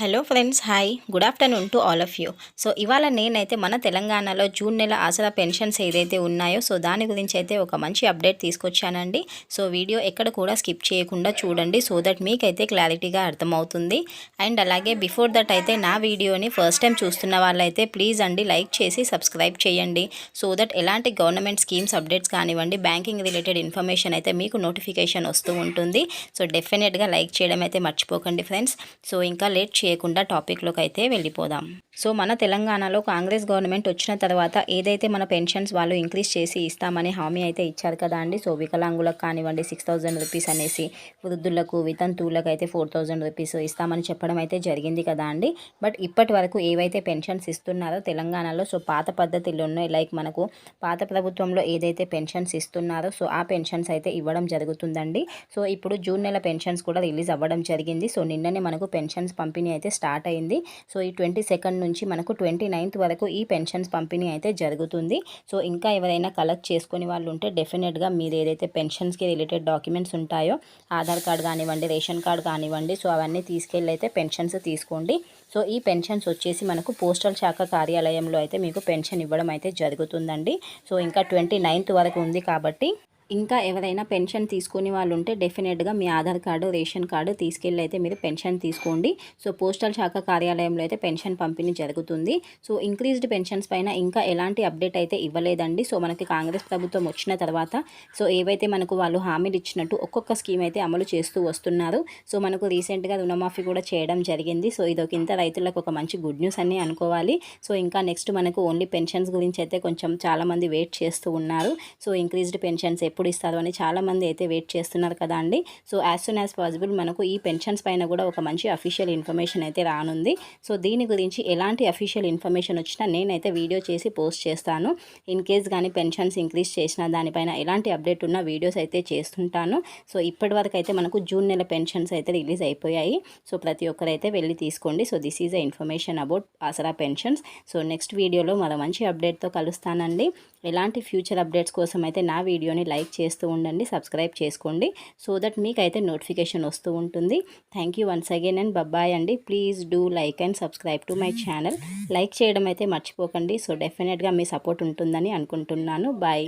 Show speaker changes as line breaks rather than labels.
Hello friends hi. Good afternoon to all of you. So ఇవాళ నేనైతే మన తెలంగాణలో జూన్ నెల ఆసరా పెన్షన్స్ ఏదైతే ఉన్నాయో సో దాని గురించి అయితే ఒక మంచి అప్డేట్ తీసుకొచ్చానండి. సో వీడియో ఎక్కడ కూడా స్కిప్ చేయకుండా చూడండి సో దట్ మీకైతే క్లారిటీగా అర్థమవుతుంది. అండ్ అలాగే బిఫోర్ దట్ అయితే నా వీడియోని ఫస్ట్ టైం చూస్తున్న వాళ్ళైతే ప్లీజ్ అండి లైక్ చేసి సబ్స్క్రైబ్ చేయండి. సో దట్ ఎలాంటి గవర్నమెంట్ స్కీమ్స్ అప్డేట్స్ కానివ్వండి బ్యాంకింగ్ రిలేటెడ్ ఇన్ఫర్మేషన్ అయితే మీకు నోటిఫికేషన్ వస్తూ ఉంటుంది. సో డెఫినెట్గా లైక్ చేయడం అయితే మర్చిపోకండి ఫ్రెండ్స్. సో ఇంకా లేట్ చేయకుండా టాపిక్లోకి అయితే వెళ్ళిపోదాం. సో మన తెలంగాణలో కాంగ్రెస్ గవర్నమెంట్ వచ్చిన తర్వాత ఏదైతే మన పెన్షన్స్ వాళ్ళు ఇంక్రీజ్ చేసి ఇస్తామని హామీ అయితే ఇచ్చారు కదా అండి. సో వికలాంగులకు కానివ్వండి సిక్స్ థౌజండ్ రూపీస్ అనేసి వృద్ధులకు వితంతువులకు అయితే ఫోర్ థౌజండ్ రూపీస్ ఇస్తామని చెప్పడం అయితే జరిగింది కదా అండి. బట్ ఇప్పటి వరకు ఏవైతే పెన్షన్స్ ఇస్తున్నారో తెలంగాణలో సో పాత పద్ధతిలో ఉన్నాయి లైక్ మనకు పాత ప్రభుత్వంలో ఏదైతే పెన్షన్స్ ఇస్తున్నారో సో ఆ పెన్షన్స్ అయితే ఇవ్వడం జరుగుతుందండి. సో ఇప్పుడు జూన్ నెల పెన్షన్స్ కూడా రిలీజ్ అవ్వడం జరిగింది. సో నిన్ననే మనకు పెన్షన్స్ పంపిణీ అయితే స్టార్ట్ అయింది. సో ఈ ట్వంటీ సెకండ్ నుంచి మనకు ట్వంటీ నైన్త్ వరకు ఈ పెన్షన్స్ పంపిణీ అయితే జరుగుతుంది. సో ఇంకా ఎవరైనా కలెక్ట్ చేసుకుని వాళ్ళు ఉంటే డెఫినెట్గా మీరు ఏదైతే పెన్షన్స్కి రిలేటెడ్ డాక్యుమెంట్స్ ఉంటాయో ఆధార్ కార్డ్ కానివ్వండి రేషన్ కార్డ్ కానివ్వండి సో అవన్నీ తీసుకెళ్ళి అయితే పెన్షన్స్ తీసుకోండి. సో ఈ పెన్షన్స్ వచ్చేసి మనకు పోస్టల్ శాఖ కార్యాలయంలో అయితే మీకు పెన్షన్ ఇవ్వడం అయితే జరుగుతుందండి. సో ఇంకా ట్వంటీ నైన్త్ వరకు ఉంది కాబట్టి ఇంకా ఎవరైనా పెన్షన్ తీసుకునే వాళ్ళు ఉంటే డెఫినెట్గా మీ ఆధార్ కార్డు రేషన్ కార్డు తీసుకెళ్ళి అయితే మీరు పెన్షన్ తీసుకోండి. సో పోస్టల్ శాఖ కార్యాలయంలో అయితే పెన్షన్ పంపిణీ జరుగుతుంది. సో ఇంక్రీజ్డ్ పెన్షన్స్ పైన ఇంకా ఎలాంటి అప్డేట్ అయితే ఇవ్వలేదండి. సో మనకి కాంగ్రెస్ ప్రభుత్వం వచ్చిన తర్వాత సో ఏవైతే మనకు వాళ్ళు హామీలు ఇచ్చినట్టు ఒక్కొక్క స్కీమ్ అయితే అమలు చేస్తూ వస్తున్నారు. సో మనకు రీసెంట్గా రుణమాఫీ కూడా చేయడం జరిగింది. సో ఇదొక ఇంత రైతులకు ఒక మంచి గుడ్ న్యూస్ అని అనుకోవాలి. సో ఇంకా నెక్స్ట్ మనకు ఓన్లీ పెన్షన్స్ గురించి అయితే కొంచెం చాలామంది వెయిట్ చేస్తూ ఉన్నారు. సో ఇంక్రీజ్డ్ పెన్షన్స్ ఎప్పుడు ఎప్పుడు ఇస్తారు అని చాలామంది అయితే వెయిట్ చేస్తున్నారు కదా అండి. So as soon as possible మనకు ఈ పెన్షన్స్ పైన కూడా ఒక మంచి అఫీషియల్ ఇన్ఫర్మేషన్ అయితే రానుంది. సో దీని గురించి ఎలాంటి అఫీషియల్ ఇన్ఫర్మేషన్ వచ్చినా నేనైతే వీడియో చేసి పోస్ట్ చేస్తాను. ఇన్ కేస్ కానీ పెన్షన్స్ ఇంక్రీజ్ చేసిన దానిపైన ఎలాంటి అప్డేట్ ఉన్న వీడియోస్ అయితే చేస్తుంటాను. సో ఇప్పటి వరకు అయితే మనకు జూన్ నెల పెన్షన్స్ అయితే రిలీజ్ అయిపోయాయి. సో ప్రతి ఒక్కరైతే వెళ్ళి తీసుకోండి. So this is a information about Aasara pensions. So next వీడియోలో మరో మంచి అప్డేట్తో కలుస్తానండి. ఎలాంటి ఫ్యూచర్ అప్డేట్స్ కోసం అయితే నా వీడియోని లైక్ లైక్ చేస్తూ ఉండండి సబ్స్క్రైబ్ చేసుకోండి. సో దట్ మీకైతే నోటిఫికేషన్ వస్తూ ఉంటుంది. Thank you once again and bye bye అండి. Please do like and subscribe to my channel. Like చేయడం అయితే మర్చిపోకండి. సో డెఫినెట్గా మీ సపోర్ట్ ఉంటుందని అనుకుంటున్నాను. బాయ్.